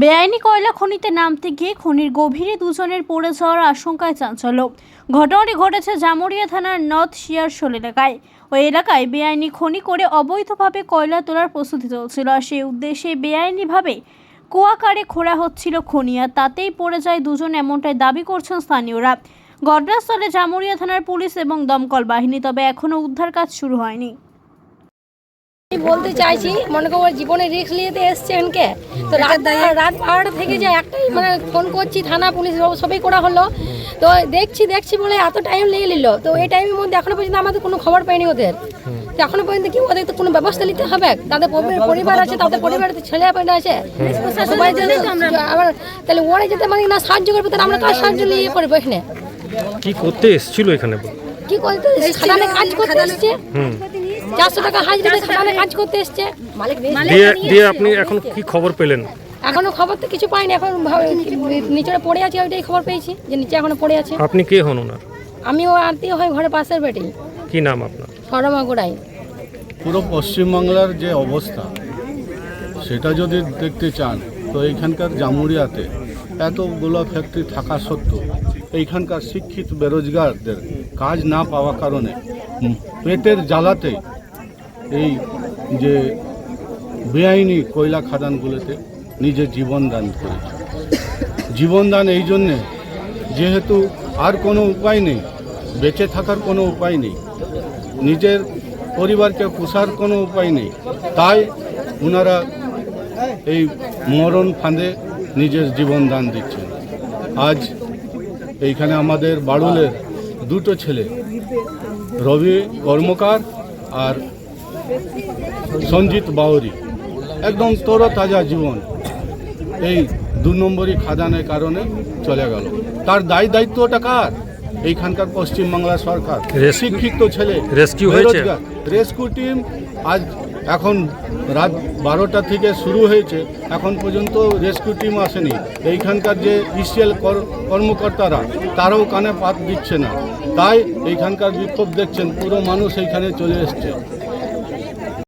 বেআইনি কয়লা খনিতে নামতে গিয়ে খনির গভীরে দুজনের পড়ে যাওয়ার আশঙ্কায় চাঞ্চল্য। ঘটনাটি ঘটেছে জামুরিয়া থানার নর্থ শিয়ারশোল এলাকায়। ওই এলাকায় বেআইনি খনি করে অবৈধভাবে কয়লা তোলার প্রস্তুতি চলছিল। আর সেই উদ্দেশ্যে বেআইনিভাবে কুয়াকারে খোঁড়া হচ্ছিল খনি, আর তাতেই পড়ে যায় দুজন এমনটাই দাবি করছেন স্থানীয়রা। ঘটনাস্থলে জামুরিয়া থানার পুলিশ এবং দমকল বাহিনী, তবে এখনও উদ্ধার কাজ শুরু হয়নি। আমি বলতে চাইছি মনে করো জীবনে রিস্ক নিতে এসছে এনকে তো রাত রাত বারোটা থেকে যে একটাই মানে ফোন করছি থানা পুলিশ সবই করা হলো। তো দেখছি দেখছি বলে এত টাইম লেগে নিল। তো এই টাইমের মধ্যে এখনও পর্যন্ত আমাদের কোনো খবর পাইনি ওদের। তো এখনও পর্যন্ত কি ওদের তো কোনো ব্যবস্থা নিতে হবে? তাদের পরিবার আছে তাদের পরিবারে তো ছেলে পেলে আছে। সবাই জানে আবার তাহলে ওরা যেতে মানে না সাহায্য করবে তাহলে আমরা কার সাহায্য নিয়ে করব এখানে? কি করতে এসেছিল এখানে? কি করতে কাজ করতে এসছে? চারশো টাকা হাজিরা খাদানে কাজ করতে এসছে। মালিক দিয়ে দিয়ে আপনি এখন কি খবর পেলেন? এখনও খবর তো কিছু পাইনি। এখন ভাব- নিচে পড়ে আছে ওইটাই খবর পেয়েছি। যে নিচে এখনও পড়ে আছে। আপনি কে হন ওনার? আমিও আত্মীয় হই ঘরের পাশের বেটি। কি নাম আপনার? সরমা গোড়াই পুরো পশ্চিমবাংলার যে অবস্থা সেটা যদি দেখতে চান তো এইখানকার জামুরিয়াতে এতগুলো ফ্যাক্টরি থাকা সত্ত্বেও এইখানকার শিক্ষিত বেরোজগারদের কাজ না পাওয়া কারণে পেটের জ্বালাতে এই যে বেআইনি কয়লা খাদানগুলোতে নিজের জীবন দান করেছে। জীবন দান এই জন্যে যেহেতু আর কোনো উপায় নেই, বেঁচে থাকার কোনো উপায় নেই, নিজের পরিবারকে পোষার কোনো উপায় নেই, তাই ওনারা এই মরণ ফাঁদে নিজের জীবন দান দিচ্ছেন। আজ এইখানে আমাদের বাড়ুলের দুটো ছেলে, রবি কর্মকার আর সঞ্জিত বাউরি। একদম তরতাজা জীবন। এই দু নম্বরই খাদানের কারণে চলে গেল। তার দায় দায়িত্বটা কার? এইখানকার পশ্চিমবাংলা সরকার। শিক্ষিত ছেলে। রেস্কিউ হয়েছে? রেস্কিউ টিম আজ এখন রাত বারোটা থেকে শুরু হয়েছে। এখন পর্যন্ত রেস্কিউ টিম আসেনি। এইখানকার যে ইসিএল কর্মকর্তারা তারাও কানে পাত দিচ্ছে না। তাই এইখানকার বিক্ষোভ দেখছেন। পুরো মানুষ এইখানে চলে এসছে।